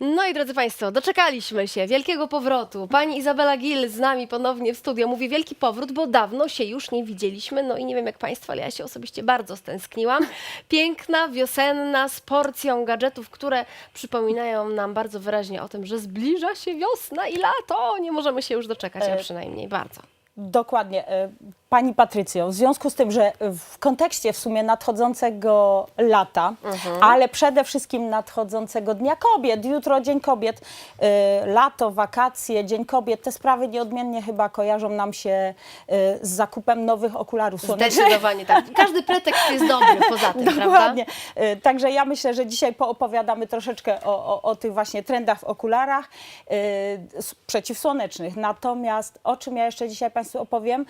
No i drodzy Państwo, doczekaliśmy się wielkiego powrotu. Pani Izabela Gil z nami ponownie w studio. Mówi wielki powrót, bo dawno się już nie widzieliśmy. No i nie wiem jak Państwo, ale ja się osobiście bardzo stęskniłam. Piękna, wiosenna, z porcją gadżetów, które przypominają nam bardzo wyraźnie o tym, że zbliża się wiosna i lato. Nie możemy się już doczekać, a E, przynajmniej bardzo. Dokładnie. Pani Patrycjo, w związku z tym, że w kontekście w sumie nadchodzącego lata, ale przede wszystkim nadchodzącego Dnia Kobiet, jutro Dzień Kobiet, e, lato, wakacje, Dzień Kobiet, te sprawy nieodmiennie chyba kojarzą nam się e, z zakupem nowych okularów słonecznych. Zdecydowanie tak. Każdy pretekst jest dobry poza tym, prawda? Dokładnie. E, Także ja myślę, że dzisiaj poopowiadamy troszeczkę o, o, o tych właśnie trendach w okularach s- przeciwsłonecznych. Natomiast o czym ja jeszcze dzisiaj Państwu opowiem?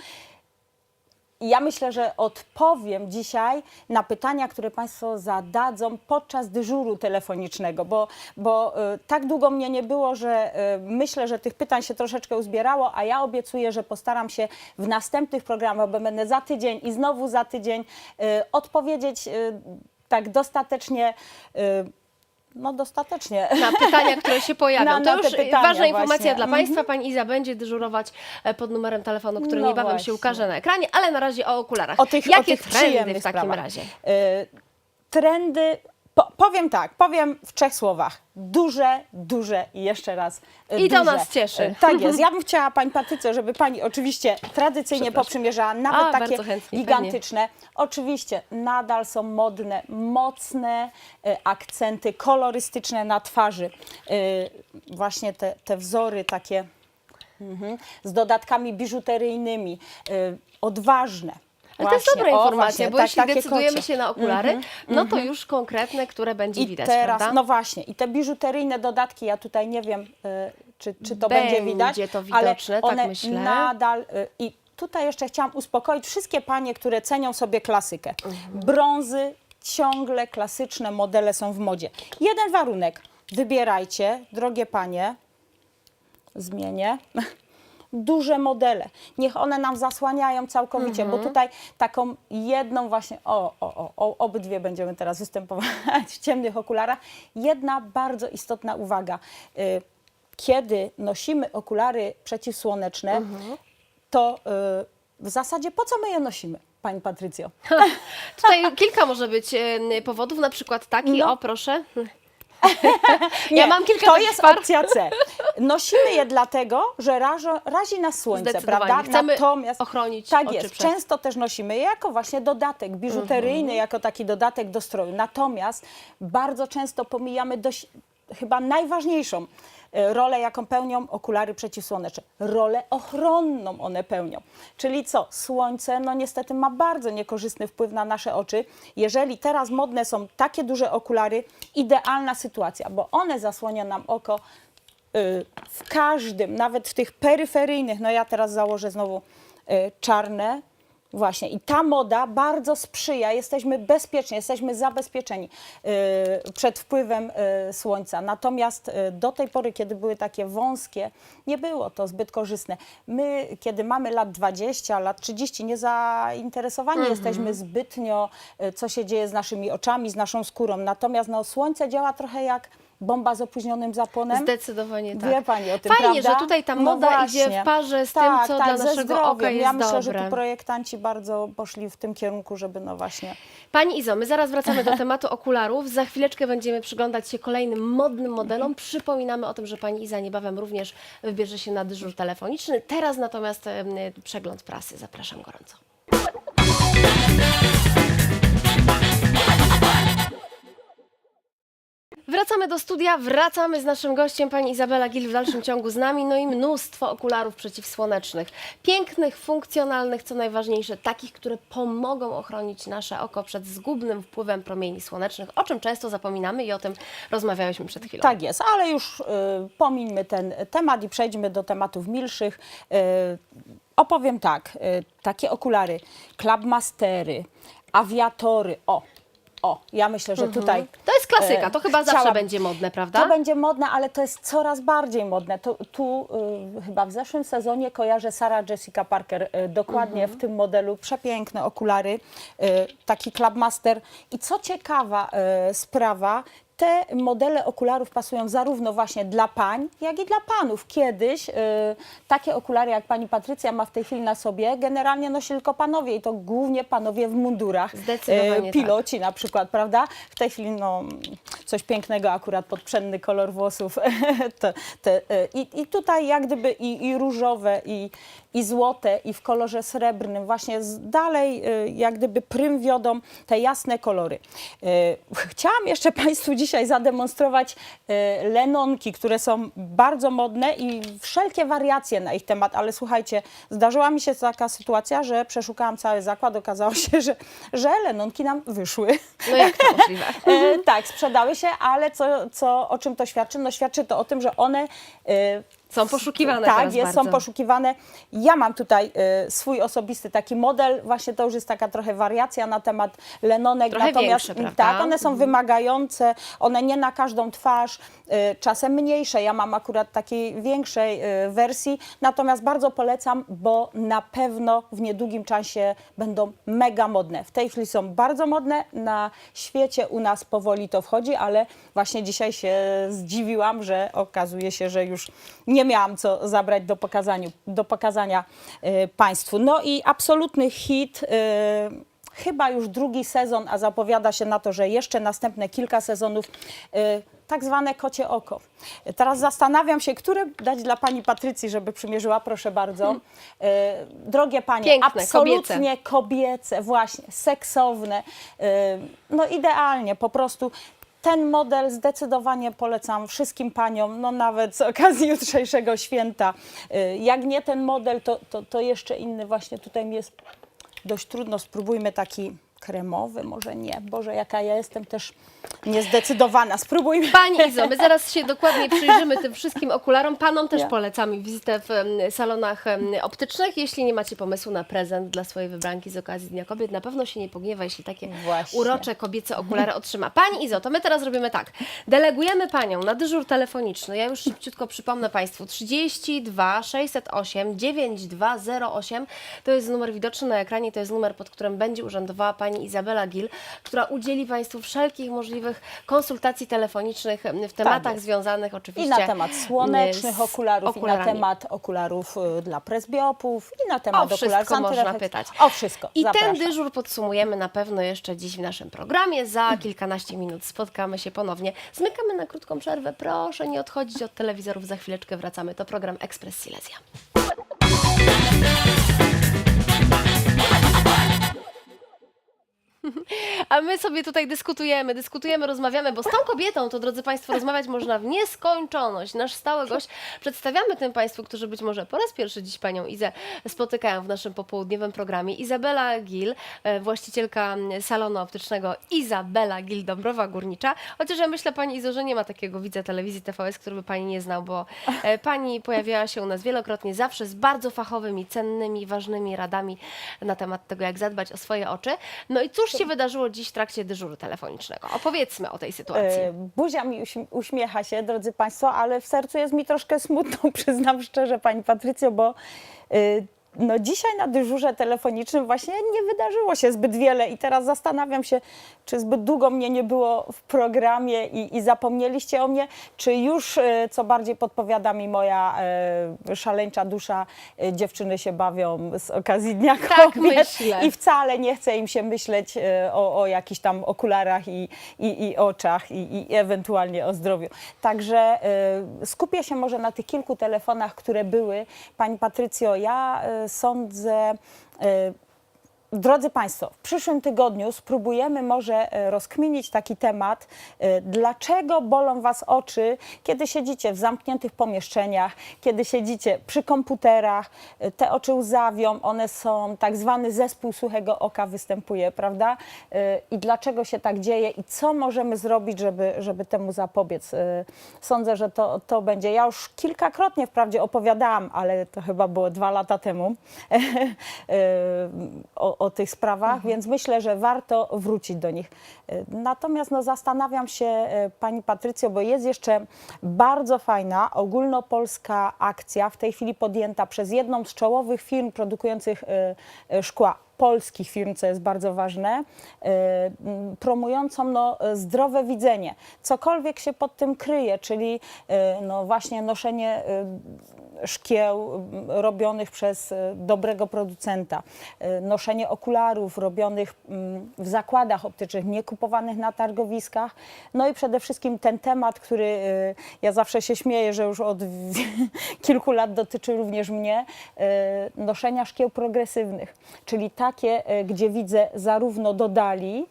Ja myślę, że odpowiem dzisiaj na pytania, które Państwo zadadzą podczas dyżuru telefonicznego, bo, bo e, tak długo mnie nie było, że e, myślę, że tych pytań się troszeczkę uzbierało, a ja obiecuję, że postaram się w następnych programach, bo będę za tydzień i znowu za tydzień, e, odpowiedzieć tak dostatecznie. No dostatecznie. na pytania, które się pojawią. Na- to już ważna informacja właśnie. dla Mhm. Państwa. Pani Iza będzie dyżurować e, pod numerem telefonu, który No niebawem się właśnie. ukaże na ekranie, ale na razie o okularach. O tych, Jakie o tych trendy w takim sprawach. razie? E, trendy, powiem tak, powiem w trzech słowach. Duże, duże i jeszcze raz e, I to duże. nas cieszy. E, Tak jest. Ja bym chciała Pani Patrycjo, żeby Pani oczywiście tradycyjnie poprzymierzała nawet A, takie bardzo chętnie, gigantyczne. Oczywiście nadal są modne, mocne e, akcenty kolorystyczne na twarzy. E, właśnie te, te wzory takie mhm, z dodatkami biżuteryjnymi, e, odważne. Ale to jest dobra o, informacja, właśnie, bo tak- jeśli takie decydujemy kocie. się na okulary, no to już konkretne, które będzie I widać, teraz, prawda? no właśnie, i te biżuteryjne dodatki, ja tutaj nie wiem, y, czy, czy to będzie, Będzie widać, to ale widoczne, tak one myślę. nadal, y, i tutaj jeszcze chciałam uspokoić wszystkie panie, które cenią sobie klasykę. Mhm. Brązy, ciągle klasyczne modele są w modzie. Jeden warunek, wybierajcie, drogie panie, zmienię. Duże modele. Niech one nam zasłaniają całkowicie, Mhm. bo tutaj taką jedną właśnie, o, o, o, o, obydwie będziemy teraz występować w ciemnych okularach. Jedna bardzo istotna uwaga. Y, Kiedy nosimy okulary przeciwsłoneczne, Mhm. to y, w zasadzie po co my je nosimy, Pani Patrycjo? Tutaj kilka może być e, powodów, na przykład taki, No. o proszę. Nie, Ja mam kilka To jest par. opcja C. Nosimy je dlatego, że rażo, razi nas słońce, prawda? Chcemy ochronić tak jest. przed- Często też nosimy je jako właśnie dodatek biżuteryjny, Mhm. jako taki dodatek do stroju. Natomiast bardzo często pomijamy dość, chyba najważniejszą rolę, jaką pełnią okulary przeciwsłoneczne. Rolę ochronną one pełnią. Czyli co? Słońce, no niestety ma bardzo niekorzystny wpływ na nasze oczy. Jeżeli teraz modne są takie duże okulary, idealna sytuacja, bo one zasłonią nam oko y, w każdym, nawet w tych peryferyjnych, no ja teraz założę znowu y, czarne, właśnie i ta moda bardzo sprzyja, jesteśmy bezpieczni, jesteśmy zabezpieczeni y, przed wpływem y, słońca. Natomiast y, do tej pory, kiedy były takie wąskie, nie było to zbyt korzystne. My, kiedy mamy lat 20, lat 30, niezainteresowani jesteśmy zbytnio, y, co się dzieje z naszymi oczami, z naszą skórą. Natomiast no, słońce działa trochę jak bomba z opóźnionym zapłonem. Zdecydowanie tak. Wie Pani o tym, Fajnie, prawda? że tutaj ta No moda idzie właśnie. w parze z tak, tym, co tak, dla ze naszego zdrowiem. oka jest Ja myślę, dobre. że tu projektanci bardzo poszli w tym kierunku, żeby no właśnie... Pani Izo, my zaraz wracamy do tematu okularów. Za chwileczkę będziemy przyglądać się kolejnym modnym modelom. Przypominamy o tym, że pani Iza niebawem również wybierze się na dyżur telefoniczny. Teraz natomiast przegląd prasy. Zapraszam gorąco. Wracamy do studia, wracamy z naszym gościem, pani Izabela Gil w dalszym ciągu z nami, no i mnóstwo okularów przeciwsłonecznych. Pięknych, funkcjonalnych, co najważniejsze, takich, które pomogą ochronić nasze oko przed zgubnym wpływem promieni słonecznych, o czym często zapominamy i o tym rozmawiałyśmy przed chwilą. Tak jest, ale już y, pomińmy ten temat i przejdźmy do tematów milszych. Y, opowiem tak, y, takie okulary, clubmastery, awiatory, o, o, ja myślę, że tutaj... To jest klasyka, e, to chyba zawsze chciałabym- będzie modne, prawda? To będzie modne, ale to jest coraz bardziej modne. Tu, tu y, chyba w zeszłym sezonie kojarzę Sarah Jessica Parker y, dokładnie Mhm. w tym modelu. Przepiękne okulary, y, taki Clubmaster. I co ciekawa y, sprawa, te modele okularów pasują zarówno właśnie dla pań, jak i dla panów. Kiedyś y, takie okulary, jak pani Patrycja ma w tej chwili na sobie, generalnie nosili tylko panowie i to głównie panowie w mundurach. Zdecydowanie Y, Piloci na przykład, prawda? W tej chwili no, coś pięknego akurat, podprzenny kolor włosów. te, te, y, i, I tutaj jak gdyby i, i różowe, i, i złote, i w kolorze srebrnym, właśnie dalej y, jak gdyby prym wiodą te jasne kolory. Y, Chciałam jeszcze Państwu dzisiaj zademonstrować lenonki, które są bardzo modne i wszelkie wariacje na ich temat, ale słuchajcie, zdarzyła mi się taka sytuacja, że przeszukałam cały zakład, okazało się, że, że lenonki nam wyszły. No jak to możliwe? E, tak, sprzedały się, ale co, co, o czym to świadczy? No świadczy to o tym, że one e, Są poszukiwane tak, jest, bardzo. są poszukiwane. Ja mam tutaj e, swój osobisty taki model, właśnie to już jest taka trochę wariacja na temat lenonek, Trochę natomiast większe, tak, one są wymagające, one nie na każdą twarz, czasem mniejsze. Ja mam akurat takiej większej e, wersji, natomiast bardzo polecam, bo na pewno w niedługim czasie będą mega modne. W tej chwili są bardzo modne, na świecie u nas powoli to wchodzi, ale właśnie dzisiaj się zdziwiłam, że okazuje się, że już nie miałam co zabrać do, pokazaniu, do pokazania e, Państwu. No i absolutny hit. Chyba już drugi sezon, a zapowiada się na to, że jeszcze następne kilka sezonów, e, tak zwane kocie oko. Teraz zastanawiam się, które dać dla pani Patrycji, żeby przymierzyła, proszę bardzo. E, Drogie panie, Piękne, absolutnie kobiece, właśnie, seksowne, e, no idealnie, po prostu ten model zdecydowanie polecam wszystkim paniom, no nawet z okazji jutrzejszego święta. Y, Jak nie ten model, to, to, to jeszcze inny właśnie tutaj mi jest dość trudno. Spróbujmy taki kremowy, może nie. Boże, jaka ja jestem też niezdecydowana. Spróbujmy. Pani Izo, my zaraz się dokładnie przyjrzymy tym wszystkim okularom. Panom też polecamy wizytę w em, salonach em, optycznych. Jeśli nie macie pomysłu na prezent dla swojej wybranki z okazji Dnia Kobiet, na pewno się nie pogniewa, jeśli takie Właśnie. urocze kobiece okulary otrzyma. Pani Izo, to my teraz robimy tak. Delegujemy Panią na dyżur telefoniczny. Ja już szybciutko przypomnę Państwu. 32 608 9208 to jest numer widoczny na ekranie, to jest numer, pod którym będzie urzędowała Pani Izabela Gil, która udzieli Państwu wszelkich możliwych konsultacji telefonicznych w tematach jest. związanych oczywiście Tak I na temat słonecznych okularów, i na temat okularów y, dla presbiopów, i na temat O wszystko można pytać. O wszystko, I zapraszam. ten dyżur podsumujemy na pewno jeszcze dziś w naszym programie. Za kilkanaście minut spotkamy się ponownie. Zmykamy na krótką przerwę. Proszę nie odchodzić od telewizorów. Za chwileczkę wracamy. To program Ekspres Silesia. A my sobie tutaj dyskutujemy, dyskutujemy, rozmawiamy, bo z tą kobietą, to drodzy Państwo, rozmawiać można w nieskończoność. Nasz stały gość przedstawiamy tym Państwu, którzy być może po raz pierwszy dziś Panią Izę spotykają w naszym popołudniowym programie. Izabela Gil, e, właścicielka salonu optycznego Izabela Gil Dąbrowa Górnicza. Chociaż ja myślę Pani Izo, że nie ma takiego widza telewizji TVS, który by Pani nie znał, bo e, Pani pojawiała się u nas wielokrotnie, zawsze z bardzo fachowymi, cennymi, ważnymi radami na temat tego, jak zadbać o swoje oczy. No i cóż się wydarzyło dziś w trakcie dyżuru telefonicznego? Opowiedzmy o tej sytuacji. E, Buzia mi uśm- uśmiecha się, drodzy Państwo, ale w sercu jest mi troszkę smutno, przyznam szczerze, Pani Patrycjo, bo y, no dzisiaj na dyżurze telefonicznym właśnie nie wydarzyło się zbyt wiele i teraz zastanawiam się, czy zbyt długo mnie nie było w programie i, i zapomnieliście o mnie, czy już, y, co bardziej podpowiada mi moja y, szaleńcza dusza, y, dziewczyny się bawią z okazji Dnia Tak Kobiet myślę. i wcale nie chce im się myśleć e, o, o jakichś tam okularach i, i, i oczach i, i ewentualnie o zdrowiu. Także e, skupię się może na tych kilku telefonach, które były. Pani Patrycjo, ja e, sądzę, e, Drodzy Państwo, w przyszłym tygodniu spróbujemy może e, rozkminić taki temat, e, dlaczego bolą Was oczy, kiedy siedzicie w zamkniętych pomieszczeniach, kiedy siedzicie przy komputerach, e, te oczy łzawią, one są, tak zwany zespół suchego oka występuje, prawda? I dlaczego się tak dzieje i co możemy zrobić, żeby, żeby temu zapobiec? Sądzę, że to, to będzie. Ja już kilkakrotnie wprawdzie opowiadałam, ale to chyba było dwa lata temu, o, o, o tych sprawach, więc myślę, że warto wrócić do nich. E, Natomiast no, zastanawiam się, e, Pani Patrycjo, bo jest jeszcze bardzo fajna ogólnopolska akcja, w tej chwili podjęta przez jedną z czołowych firm produkujących e, szkła polskich firm, co jest bardzo ważne, e, promującą no, zdrowe widzenie. Cokolwiek się pod tym kryje, czyli e, no, właśnie noszenie e, szkieł robionych przez dobrego producenta, noszenie okularów robionych w zakładach optycznych, nie kupowanych na targowiskach. No i przede wszystkim ten temat, który ja zawsze się śmieję, że już od kilku lat dotyczy również mnie, noszenia szkieł progresywnych, czyli takie, e, gdzie widzę zarówno do dali,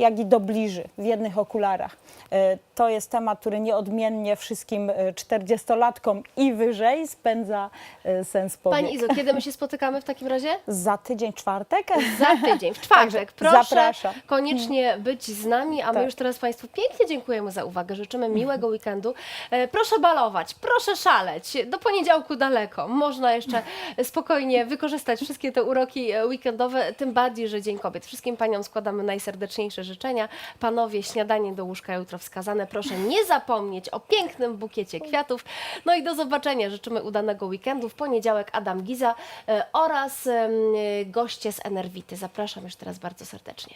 jak i do bliży w jednych okularach. E, To jest temat, który nieodmiennie wszystkim e, 40-latkom i wyżej spędza e, sens powiek. Pani Izo, kiedy my się spotykamy w takim razie? Za tydzień czwartek? Za tydzień, w czwartek. Proszę zapraszam. koniecznie być z nami, a my Tak. już teraz Państwu pięknie dziękujemy za uwagę. Życzymy miłego weekendu. E, Proszę balować, proszę szaleć. Do poniedziałku daleko. Można jeszcze spokojnie wykorzystać wszystkie te uroki e, weekendowe, tym bardziej, że Dzień Kobiet. Wszystkim Paniom składamy najserdeczniejsze życzenia życzenia. Panowie, śniadanie do łóżka jutro wskazane. Proszę nie zapomnieć o pięknym bukiecie kwiatów. No i do zobaczenia. Życzymy udanego weekendu. W poniedziałek Adam Giza e, oraz goście z Enerwity. Zapraszam już teraz bardzo serdecznie.